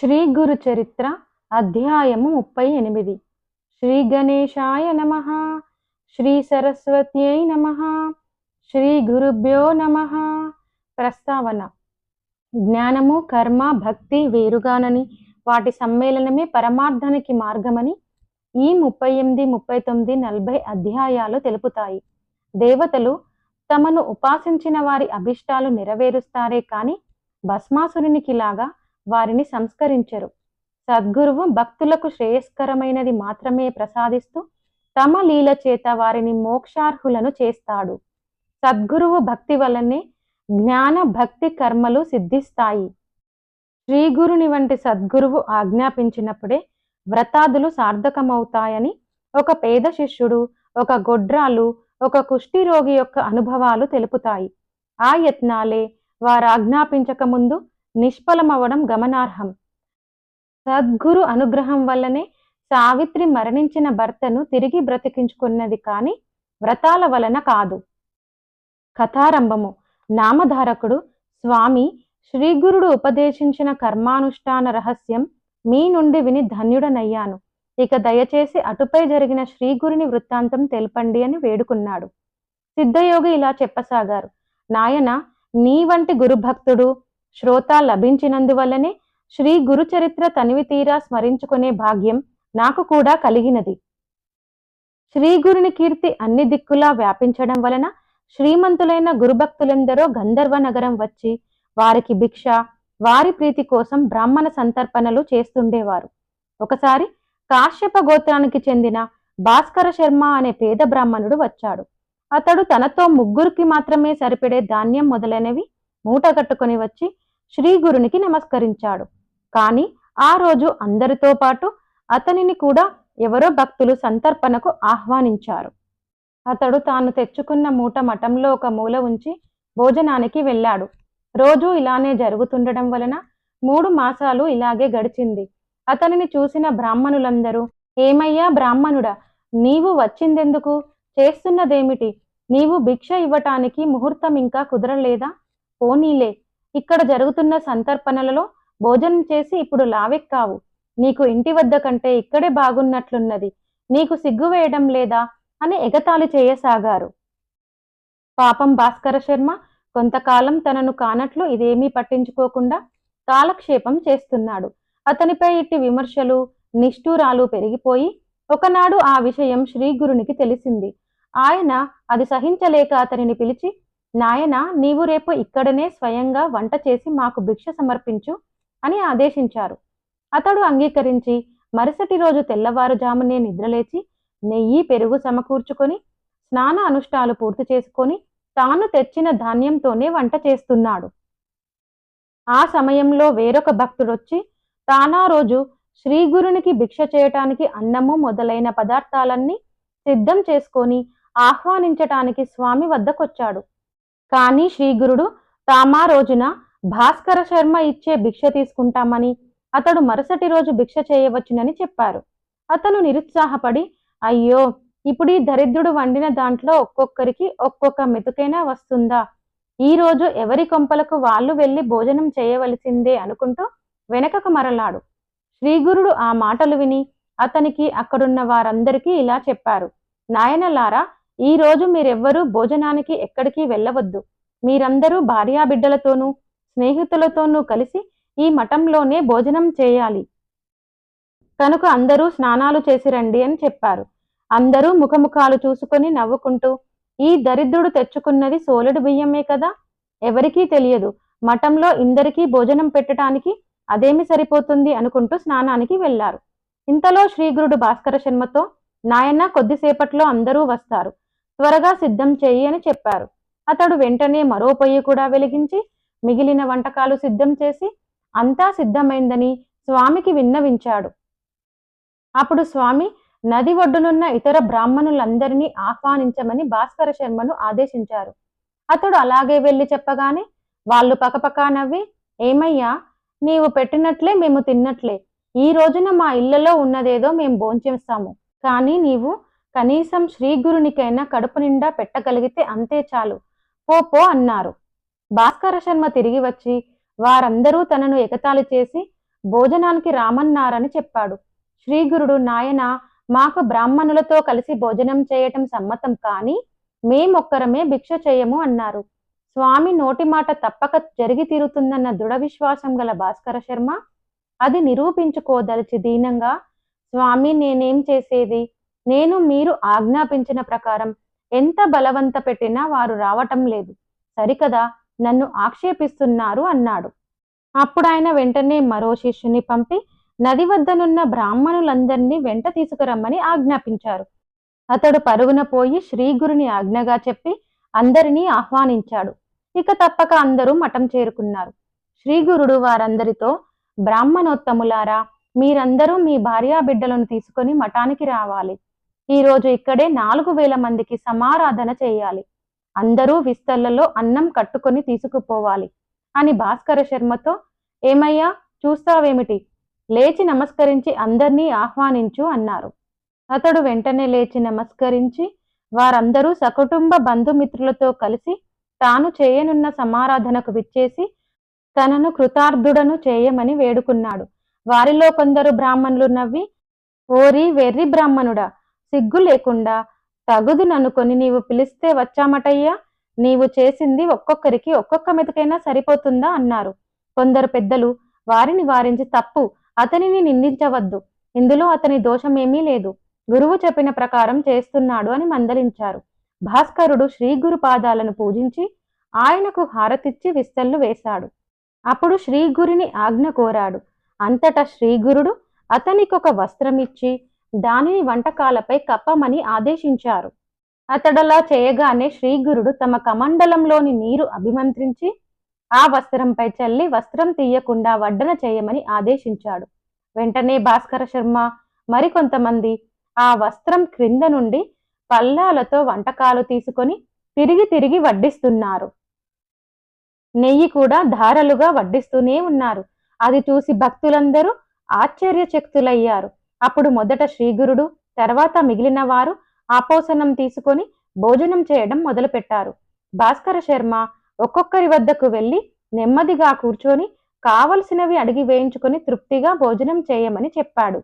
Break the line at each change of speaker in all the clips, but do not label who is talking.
శ్రీ గురు చరిత్ర అధ్యాయము ముప్పై ఎనిమిది. శ్రీ గణేశాయ నమ. శ్రీ సరస్వత్యై నమ. శ్రీ గురుభ్యో నమ. ప్రస్తావన. జ్ఞానము కర్మ భక్తి వేరుగానని వాటి సమ్మేళనమే పరమార్థానికి మార్గమని ఈ ముప్పై ఎనిమిది ముప్పై తొమ్మిది నలభై అధ్యాయాలు తెలుపుతాయి. దేవతలు తమను ఉపాసించిన వారి అభిష్టాలు నెరవేరుస్తారే కాని భస్మాసురునికి లాగా వారిని సంస్కరించరు. సద్గురువు భక్తులకు శ్రేయస్కరమైనది మాత్రమే ప్రసాదిస్తూ తమ లీల చేత వారిని మోక్షార్హులను చేస్తాడు. సద్గురువు భక్తి వల్లనే జ్ఞాన భక్తి కర్మలు సిద్ధిస్తాయి. శ్రీగురుని వంటి సద్గురువు ఆజ్ఞాపించినప్పుడే వ్రతాదులు సార్థకమవుతాయని ఒక పేద శిష్యుడు ఒక గొడ్రాలు ఒక కుష్టి రోగి యొక్క అనుభవాలు తెలుపుతాయి. ఆ యత్నాలే వారు ఆజ్ఞాపించక నిష్ఫలమవ్వడం నిష్ఫలమవడం గమనార్హం. సద్గురు అనుగ్రహం వల్లనే సావిత్రి మరణించిన భర్తను తిరిగి బ్రతికించుకున్నది కాని వ్రతాల వలన కాదు. కథారంభము. నామధారకుడు స్వామి శ్రీగురుడు ఉపదేశించిన కర్మానుష్ఠాన రహస్యం మీ నుండి విని ధన్యుడనయ్యాను. ఇక దయచేసి అటుపై జరిగిన శ్రీగురుని వృత్తాంతం తెలపండి అని వేడుకున్నాడు. సిద్ధయోగి ఇలా చెప్పసాగారు. నాయన నీ వంటి గురుభక్తుడు శ్రోత లభించినందువల్లనే శ్రీ గురు చరిత్ర తనివి తీరా స్మరించుకునే భాగ్యం నాకు కూడా కలిగినది. శ్రీ గురుని కీర్తి అన్ని దిక్కులా వ్యాపించడం వలన శ్రీమంతులైన గురుభక్తులెందరో గంధర్వ నగరం వచ్చి వారికి భిక్ష వారి ప్రీతి కోసం బ్రాహ్మణ సంతర్పణలు చేస్తుండేవారు. ఒకసారి కాశ్యప గోత్రానికి చెందిన భాస్కర శర్మ అనే పేద బ్రాహ్మణుడు వచ్చాడు. అతడు తనతో ముగ్గురికి మాత్రమే సరిపడే ధాన్యం మొదలైనవి మూట కట్టుకొని వచ్చి శ్రీగురునికి నమస్కరించాడు. కానీ ఆ రోజు అందరితో పాటు అతనిని కూడా ఎవరో భక్తులు సంతర్పణకు ఆహ్వానించారు. అతడు తాను తెచ్చుకున్న మూట మఠంలో ఒక మూల ఉంచి భోజనానికి వెళ్ళాడు. రోజూ ఇలానే జరుగుతుండడం వలన మూడు మాసాలు ఇలాగే గడిచింది. అతనిని చూసిన బ్రాహ్మణులందరూ ఏమయ్యా బ్రాహ్మణుడా నీవు వచ్చిందెందుకు? చేస్తున్నదేమిటి? నీవు భిక్ష ఇవ్వటానికి ముహూర్తం ఇంకా కుదరలేదా? పోనీలే ఇక్కడ జరుగుతున్న సంతర్పణలలో భోజనం చేసి ఇప్పుడు లావెక్కావు. నీకు ఇంటి వద్ద కంటే ఇక్కడే బాగున్నట్లున్నది. నీకు సిగ్గు వేయడం లేదా అని ఎగతాళి చేయసాగారు. పాపం భాస్కర శర్మ కొంతకాలం తనను కానట్లు ఇదేమీ పట్టించుకోకుండా కాలక్షేపం చేస్తున్నాడు. అతనిపై ఇట్టి విమర్శలు నిష్ఠూరాలు పెరిగిపోయి ఒకనాడు ఆ విషయం శ్రీగురునికి తెలిసింది. ఆయన అది సహించలేక అతనిని పిలిచి నాయన నీవు రేపు ఇక్కడనే స్వయంగా వంట చేసి మాకు భిక్ష సమర్పించు అని ఆదేశించారు. అతడు అంగీకరించి మరుసటి రోజు తెల్లవారుజామునే నిద్రలేచి నెయ్యి పెరుగు సమకూర్చుకొని స్నాన అనుష్ఠాలు పూర్తి చేసుకొని తాను తెచ్చిన ధాన్యంతోనే వంట చేస్తున్నాడు. ఆ సమయంలో వేరొక భక్తుడొచ్చి తానా రోజు శ్రీగురునికి భిక్ష చేయటానికి అన్నము మొదలైన పదార్థాలన్నీ సిద్ధం చేసుకొని ఆహ్వానించటానికి స్వామి వద్దకొచ్చాడు. కానీ శ్రీగురుడు తామా రోజున భాస్కర శర్మ ఇచ్చే భిక్ష తీసుకుంటామని అతడు మరుసటి రోజు భిక్ష చేయవచ్చునని చెప్పారు. అతను నిరుత్సాహపడి అయ్యో ఇప్పుడు ఈ దరిద్రుడు వండిన దాంట్లో ఒక్కొక్కరికి ఒక్కొక్క మెతుకైనా వస్తుందా? ఈ రోజు ఎవరి కొంపలకు వాళ్ళు వెళ్ళి భోజనం చేయవలసిందే అనుకుంటూ వెనకకు మరలాడు. శ్రీగురుడు ఆ మాటలు విని అతనికి అక్కడున్న వారందరికీ ఇలా చెప్పారు. నాయనలారా ఈ రోజు మీరెవ్వరూ భోజనానికి ఎక్కడికి వెళ్ళవద్దు. మీరందరూ భార్యాబిడ్డలతోనూ స్నేహితులతోనూ కలిసి ఈ మఠంలోనే భోజనం చేయాలి. కనుక అందరూ స్నానాలు చేసి రండి అని చెప్పారు. అందరూ ముఖముఖాలు చూసుకొని నవ్వుకుంటూ ఈ దరిద్రుడు తెచ్చుకున్నది సోలెడు బియ్యమే కదా? ఎవరికీ తెలియదు. మఠంలో ఇందరికీ భోజనం పెట్టడానికి అదేమి సరిపోతుంది అనుకుంటూ స్నానానికి వెళ్ళారు ఇంతలో శ్రీగురుడు భాస్కర శర్మతో నాయన కొద్దిసేపట్లో అందరూ వస్తారు. త్వరగా సిద్ధం చేయి అని చెప్పారు. అతడు వెంటనే మరో పొయ్యి కూడా వెలిగించి మిగిలిన వంటకాలు సిద్ధం చేసి అంతా సిద్ధమైందని స్వామికి విన్నవించాడు. అప్పుడు స్వామి నది ఒడ్డునున్న ఇతర బ్రాహ్మణులందరినీ ఆహ్వానించమని భాస్కర శర్మను ఆదేశించారు. అతడు అలాగే వెళ్ళి చెప్పగానే వాళ్ళు పకపకా నవ్వి ఏమయ్యా నీవు పెట్టినట్లే మేము తిన్నట్లే. ఈ రోజున మా ఇళ్ళలో ఉన్నదేదో మేము భోంచేస్తాము. కానీ నీవు కనీసం శ్రీగురునికైనా కడుపు నిండా పెట్టగలిగితే అంతే చాలు. పో పో అన్నారు. భాస్కర శర్మ తిరిగి వచ్చి వారందరూ తనను ఎగతాళి చేసి భోజనానికి రామన్నారని చెప్పాడు. శ్రీగురుడు నాయన మాకు బ్రాహ్మణులతో కలిసి భోజనం చేయటం సమ్మతం కానీ మేమొక్కరమే భిక్ష చేయము అన్నారు. స్వామి నోటి మాట తప్పక జరిగి తీరుతుందన్న దృఢ విశ్వాసం గల భాస్కర శర్మ అది నిరూపించుకోదలిచి దీనంగా స్వామి నేనేం చేసేది? నేను మీరు ఆజ్ఞాపించిన ప్రకారం ఎంత బలవంత పెట్టినా వారు రావటం లేదు. సరికదా? నన్ను ఆక్షేపిస్తున్నారు అన్నాడు. అప్పుడు ఆయన వెంటనే మరో శిష్యుని పంపి నది వద్దనున్న బ్రాహ్మణులందరినీ వెంట తీసుకురమ్మని ఆజ్ఞాపించారు. అతడు పరుగున పోయి శ్రీగురుని ఆజ్ఞగా చెప్పి అందరినీ ఆహ్వానించాడు. ఇక తప్పక అందరూ మఠం చేరుకున్నారు. శ్రీగురుడు వారందరితో బ్రాహ్మణోత్తములారా మీరందరూ మీ భార్యా బిడ్డలను తీసుకొని మఠానికి రావాలి. ఈరోజు ఇక్కడే నాలుగు వేల మందికి సమారాధన చేయాలి. అందరూ విస్తళ్ళలో అన్నం కట్టుకొని తీసుకుపోవాలి. అని భాస్కర శర్మతో ఏమయ్యా చూస్తావేమిటి? లేచి నమస్కరించి అందర్నీ ఆహ్వానించు అన్నారు. అతడు వెంటనే లేచి నమస్కరించి వారందరూ సకుటుంబ బంధుమిత్రులతో కలిసి తాను చేయనున్న సమారాధనకు విచ్చేసి తనను కృతార్థుడను చేయమని వేడుకున్నాడు. వారిలో కొందరు బ్రాహ్మణులు నవ్వి ఓరి వెర్రి బ్రాహ్మణుడా సిగ్గు లేకుండా తగుదుననుకొని నీవు పిలిస్తే వచ్చామటయ్యా? నీవు చేసింది ఒక్కొక్కరికి ఒక్కొక్క మెతుకైనా సరిపోతుందా? అన్నారు. కొందరు పెద్దలు వారిని వారించి తప్పు అతనిని నిందించవద్దు. ఇందులో అతని దోషమేమీ లేదు. గురువు చెప్పిన ప్రకారం చేస్తున్నాడు అని మందలించారు. భాస్కరుడు శ్రీగురు పాదాలను పూజించి ఆయనకు హారతిచ్చి విస్తళ్ళు వేశాడు. అప్పుడు శ్రీగురిని ఆజ్ఞ కోరాడు. అంతటా శ్రీగురుడు అతనికొక వస్త్రమిచ్చి దానిని వంటకాలపై కప్పమని ఆదేశించారు. అతడలా చేయగానే శ్రీగురుడు తమ కమండలంలోని నీరు అభిమంత్రించి ఆ వస్త్రంపై చల్లి వస్త్రం తీయకుండా వడ్డన చేయమని ఆదేశించాడు. వెంటనే భాస్కర శర్మ మరికొంతమంది ఆ వస్త్రం క్రింద నుండి పల్లాలతో వంటకాలు తీసుకొని తిరిగి తిరిగి వడ్డిస్తున్నారు. నెయ్యి కూడా ధారలుగా వడ్డిస్తూనే ఉన్నారు. అది చూసి భక్తులందరూ ఆశ్చర్యచక్తులయ్యారు. అప్పుడు మొదట శ్రీగురుడు తర్వాత మిగిలిన వారు ఆపోసనం తీసుకొని భోజనం చేయడం మొదలుపెట్టారు. భాస్కర శర్మ ఒక్కొక్కరి వద్దకు వెళ్ళి నెమ్మదిగా కూర్చొని కావలసినవి అడిగి వేయించుకొని తృప్తిగా భోజనం చేయమని చెప్పాడు.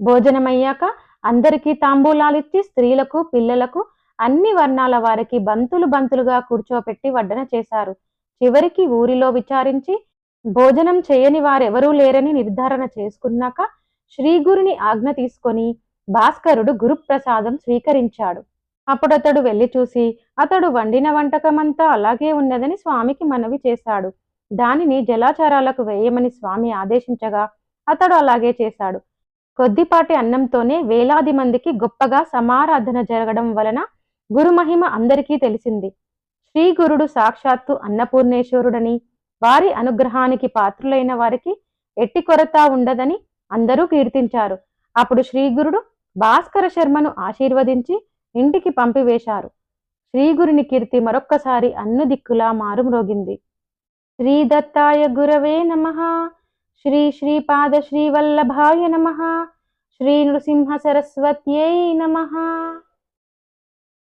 భోజనమయ్యాక అందరికీ తాంబూలాలిచ్చి స్త్రీలకు పిల్లలకు అన్ని వర్ణాల వారికి బంతులు బంతులుగా కూర్చోపెట్టి వడ్డన చేశారు. చివరికి ఊరిలో విచారించి భోజనం చేయని వారెవరూ లేరని నిర్ధారణ చేసుకున్నాక శ్రీగురుని ఆజ్ఞ తీసుకొని భాస్కరుడు గురుప్రసాదం స్వీకరించాడు. అప్పుడతడు వెళ్ళి చూసి అతడు వండిన వంటకమంతా అలాగే ఉన్నదని స్వామికి మనవి చేశాడు. దానిని జలాచారాలకు వేయమని స్వామి ఆదేశించగా అతడు అలాగే చేశాడు. కొద్దిపాటి అన్నంతోనే వేలాది మందికి గొప్పగా సమారాధన జరగడం వలన గురుమహిమ అందరికీ తెలిసింది. శ్రీ గురుడు సాక్షాత్తు అన్నపూర్ణేశ్వరుడని వారి అనుగ్రహానికి పాత్రులైన వారికి ఎట్టి కొరత ఉండదని అందరూ కీర్తించారు. అప్పుడు శ్రీగురుడు భాస్కర శర్మను ఆశీర్వదించి ఇంటికి పంపివేశారు. శ్రీగురుని కీర్తి మరొక్కసారి అన్ను దిక్కులా మారుమ్రోగింది శ్రీ దత్తాయ గురవే నమ. శ్రీ శ్రీపాద శ్రీవల్లభాయ నమ. శ్రీ నృసింహ సరస్వత్యై నమ.